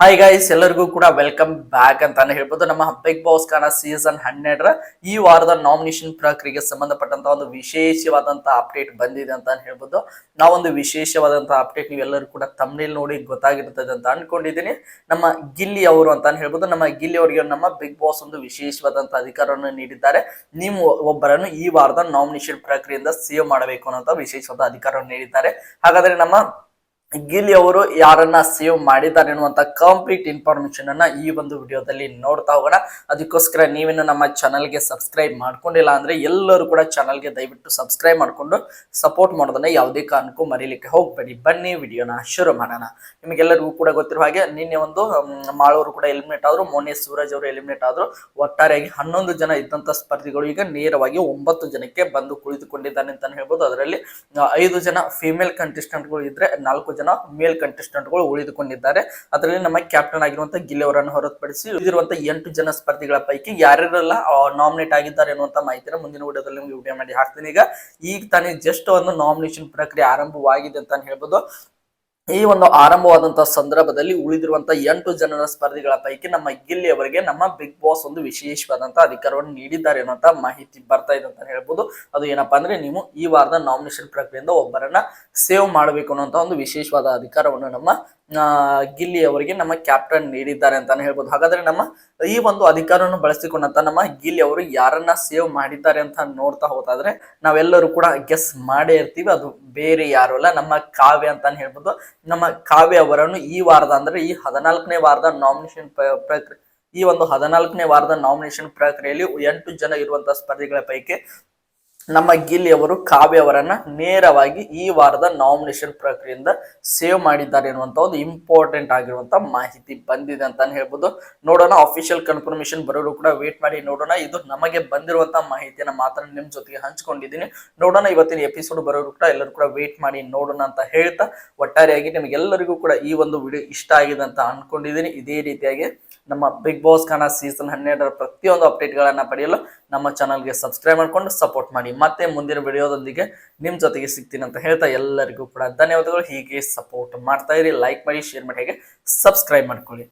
Hi guys ಎಲ್ಲರಿಗೂ ಕೂಡ welcome back ಅಂತಾನೆ ಹೇಳ್ಬೋದು. ನಮ್ಮ ಬಿಗ್ ಬಾಸ್ ಕಾನ ಸೀಸನ್ ಹನ್ನೆರಡರ ಈ ವಾರದ ನಾಮಿನೇಷನ್ ಪ್ರಕ್ರಿಯೆಗೆ ಸಂಬಂಧಪಟ್ಟಂತ ಒಂದು ವಿಶೇಷವಾದಂತ ಅಪ್ಡೇಟ್ ಬಂದಿದೆ ಅಂತ ಹೇಳ್ಬೋದು. ನಾವೊಂದು ವಿಶೇಷವಾದಂತಹ ಅಪ್ಡೇಟ್ ನೀವೆಲ್ಲರೂ ಕೂಡ ತಮ್ಮಲ್ಲಿ ನೋಡಿ ಗೊತ್ತಾಗಿರ್ತದೆ ಅಂತ ಅನ್ಕೊಂಡಿದ್ದೀನಿ. ನಮ್ಮ ಗಿಲ್ಲಿ ಅವರು ಅಂತ ಹೇಳ್ಬೋದು. ನಮ್ಮ ಗಿಲ್ಲಿ ಅವರಿಗೆ ನಮ್ಮ ಬಿಗ್ ಬಾಸ್ ಒಂದು ವಿಶೇಷವಾದಂತಹ ಅಧಿಕಾರವನ್ನು ನೀಡಿದ್ದಾರೆ. ನೀವು ಒಬ್ಬರನ್ನು ಈ ವಾರದ ನಾಮಿನೇಷನ್ ಪ್ರಕ್ರಿಯೆಯಿಂದ ಸೇವ್ ಮಾಡಬೇಕು ಅನ್ನೋ ವಿಶೇಷವಾದ ಅಧಿಕಾರವನ್ನು ನೀಡಿದ್ದಾರೆ. ಹಾಗಾದ್ರೆ ನಮ್ಮ ಗಿಲ್ಲಿ ಅವರು ಯಾರನ್ನ ಸೇವ್ ಮಾಡಿದ್ದಾರೆ ಅನ್ನುವಂತ ಕಂಪ್ಲೀಟ್ ಇನ್ಫಾರ್ಮೇಶನ್ ಅನ್ನ ಈ ಒಂದು ವಿಡಿಯೋದಲ್ಲಿ ನೋಡ್ತಾ ಹೋಗೋಣ. ಅದಕ್ಕೋಸ್ಕರ ನೀವೇನು ನಮ್ಮ ಚಾನಲ್ಗೆ ಸಬ್ಸ್ಕ್ರೈಬ್ ಮಾಡ್ಕೊಂಡಿಲ್ಲ ಅಂದ್ರೆ ಎಲ್ಲರೂ ಕೂಡ ಚಾನಲ್ಗೆ ದಯವಿಟ್ಟು ಸಬ್ಸ್ಕ್ರೈಬ್ ಮಾಡಿಕೊಂಡು ಸಪೋರ್ಟ್ ಮಾಡೋದನ್ನ ಯಾವುದೇ ಕಾರಣಕ್ಕೂ ಮರೀಲಿಕ್ಕೆ ಹೋಗ್ಬೇಡಿ. ಬನ್ನಿ ವಿಡಿಯೋನ ಶುರು ಮಾಡೋಣ. ನಿಮಗೆಲ್ಲರಿಗೂ ಕೂಡ ಗೊತ್ತಿರುವ ಹಾಗೆ ನಿನ್ನೆ ಒಂದು ಮಾಳವರು ಕೂಡ ಎಲಿಮಿನೇಟ್ ಆದ್ರು, ಮೊನ್ನೆ ಸೂರಜ್ ಅವರು ಎಲಿಮಿನೇಟ್ ಆದ್ರು. ಒಟ್ಟಾರೆಯಾಗಿ ಹನ್ನೊಂದು ಜನ ಇದ್ದಂಥ ಸ್ಪರ್ಧಿಗಳು ಈಗ ನೇರವಾಗಿ ಒಂಬತ್ತು ಜನಕ್ಕೆ ಬಂದು ಕುಳಿತುಕೊಂಡಿದ್ದಾನೆ ಅಂತ ಹೇಳ್ಬೋದು. ಅದರಲ್ಲಿ ಐದು ಜನ ಫೀಮೇಲ್ ಕಂಟೆಸ್ಟೆಂಟ್ಗಳು ಇದ್ರೆ ನಾಲ್ಕು ಜನ ಮೇಲ್ ಕಂಟೆಸ್ಟೆಂಟ್ಗಳು ಉಳಿದುಕೊಂಡಿದ್ದಾರೆ. ಅದರಲ್ಲಿ ನಮ್ಮ ಕ್ಯಾಪ್ಟನ್ ಆಗಿರುವಂತ ಗಿಲ್ಲಿ ಅವರನ್ನು ಹೊರತುಪಡಿಸಿ ಉಳಿದಿರುವಂತಹ ಎಂಟು ಜನ ಸ್ಪರ್ಧಿಗಳ ಪೈಕಿ ಯಾರ್ಯಾರೆಲ್ಲ ನಾಮಿನೇಟ್ ಆಗಿದ್ದಾರೆ ಅನ್ನುವಂತ ಮಾಹಿತಿನ ಮುಂದಿನ ವಿಡಿಯೋದಲ್ಲಿ ನಿಮ್ಗೆ ವಿಡಿಯೋ ಮಾಡಿ ಹಾಕ್ತೀನಿ. ಈಗ ಈಗ ತಾನೇ ಜಸ್ಟ್ ಒಂದು ನಾಮಿನೇಷನ್ ಪ್ರಕ್ರಿಯೆ ಆರಂಭವಾಗಿದೆ ಅಂತ ಹೇಳ್ಬೋದು. ಈ ಒಂದು ಆರಂಭವಾದಂತಹ ಸಂದರ್ಭದಲ್ಲಿ ಉಳಿದಿರುವಂತಹ ಎಂಟು ಜನರ ಸ್ಪರ್ಧಿಗಳ ಪೈಕಿ ನಮ್ಮ ಗಿಲ್ಲಿ ಅವರಿಗೆ ನಮ್ಮ ಬಿಗ್ ಬಾಸ್ ಒಂದು ವಿಶೇಷವಾದಂತಹ ಅಧಿಕಾರವನ್ನು ನೀಡಿದ್ದಾರೆ ಅನ್ನುವಂತ ಮಾಹಿತಿ ಬರ್ತಾ ಇದೆ ಅಂತ ಹೇಳ್ಬೋದು. ಅದು ಏನಪ್ಪಾ ಅಂದ್ರೆ ನೀವು ಈ ವಾರದ ನಾಮಿನೇಷನ್ ಪ್ರಕ್ರಿಯೆಯಿಂದ ಒಬ್ಬರನ್ನ ಸೇವ್ ಮಾಡಬೇಕು ಅನ್ನುವಂತ ಒಂದು ವಿಶೇಷವಾದ ಅಧಿಕಾರವನ್ನು ನಮ್ಮ ಗಿಲ್ಲಿ ಅವರಿಗೆ ನಮ್ಮ ಕ್ಯಾಪ್ಟನ್ ನೀಡಿದ್ದಾರೆ ಅಂತಾನೆ ಹೇಳ್ಬೋದು. ಹಾಗಾದ್ರೆ ನಮ್ಮ ಈ ಒಂದು ಅಧಿಕಾರವನ್ನು ಬಳಸಿಕೊಂಡಂತ ನಮ್ಮ ಗಿಲ್ಲಿ ಅವರು ಯಾರನ್ನ ಸೇವ್ ಮಾಡಿದ್ದಾರೆ ಅಂತ ನೋಡ್ತಾ ಹೋದಾದ್ರೆ ನಾವೆಲ್ಲರೂ ಕೂಡ ಗೆಸ್ ಮಾಡೇ ಇರ್ತೀವಿ. ಅದು ಬೇರೆ ಯಾರು ಅಲ್ಲ, ನಮ್ಮ ಕಾವ್ಯ ಅಂತಾನೆ ಹೇಳ್ಬೋದು. ನಮ್ಮ ಕಾವ್ಯ ಅವರನ್ನು ಈ ವಾರದ ಅಂದ್ರೆ ಈ ಹದಿನಾಲ್ಕನೇ ವಾರದ ನಾಮಿನೇಷನ್ ಪ್ರಕ್ರಿಯೆ ಈ ಒಂದು ಹದಿನಾಲ್ಕನೇ ವಾರದ ನಾಮಿನೇಷನ್ ಪ್ರಕ್ರಿಯೆಯಲ್ಲಿ ಎಂಟು ಜನ ಇರುವಂತಹ ಸ್ಪರ್ಧಿಗಳ ಪೈಕಿ ನಮ್ಮ ಗಿಲ್ಲಿ ಅವರು ಕಾವ್ಯ ಅವರನ್ನ ನೇರವಾಗಿ ಈ ವಾರದ ನಾಮಿನೇಷನ್ ಪ್ರಕ್ರಿಯೆಯಿಂದ ಸೇವ್ ಮಾಡಿದ್ದಾರೆ ಅನ್ನುವಂತ ಒಂದು ಇಂಪಾರ್ಟೆಂಟ್ ಆಗಿರುವಂತ ಮಾಹಿತಿ ಬಂದಿದೆ ಅಂತಾನೆ ಹೇಳ್ಬೋದು. ನೋಡೋಣ ಅಫಿಷಿಯಲ್ ಕನ್ಫರ್ಮೇಶನ್ ಬರೋರು ಕೂಡ ವೇಟ್ ಮಾಡಿ ನೋಡೋಣ. ಇದು ನಮಗೆ ಬಂದಿರುವಂತ ಮಾಹಿತಿಯನ್ನ ಮಾತ್ರ ನಿಮ್ ಜೊತೆಗೆ ಹಂಚ್ಕೊಂಡಿದ್ದೀನಿ. ನೋಡೋಣ, ಇವತ್ತಿನ ಎಪಿಸೋಡ್ ಬರೋರು ಕೂಡ ಎಲ್ಲರೂ ಕೂಡ ವೇಟ್ ಮಾಡಿ ನೋಡೋಣ ಅಂತ ಹೇಳ್ತಾ ಒಟ್ಟಾರೆಯಾಗಿ ನಿಮಗೆಲ್ಲರಿಗೂ ಕೂಡ ಈ ಒಂದು ವಿಡಿಯೋ ಇಷ್ಟ ಆಗಿದೆ ಅಂತ ಅನ್ಕೊಂಡಿದ್ದೀನಿ. ಇದೇ ರೀತಿಯಾಗಿ ನಮ್ಮ ಬಿಗ್ ಬಾಸ್ ಖಾನ ಸೀಸನ್ ಹನ್ನೆರಡರ ಪ್ರತಿಯೊಂದು ಅಪ್ಡೇಟ್ಗಳನ್ನ ಪಡೆಯಲು ನಮ್ಮ ಚಾನಲ್ಗೆ ಸಬ್ಸ್ಕ್ರೈಬ್ ಮಾಡ್ಕೊಂಡು ಸಪೋರ್ಟ್ ಮಾಡಿ. ಮತ್ತೆ ಮುಂದಿನ ವಿಡಿಯೋದೊಂದಿಗೆ ನಿಮ್ಮ ಜೊತೆಗೆ ಸಿಗ್ತೀನಿ ಅಂತ ಹೇಳ್ತಾ ಎಲ್ಲರಿಗೂ ಕೂಡ ಧನ್ಯವಾದಗಳು. ಹೀಗೆ ಸಪೋರ್ಟ್ ಮಾಡ್ತಾ ಇರಿ, ಲೈಕ್ ಮಾಡಿ, ಶೇರ್ ಮಾಡಿ, ಹೇಗೆ ಸಬ್ಸ್ಕ್ರೈಬ್ ಮಾಡ್ಕೊಳ್ಳಿ.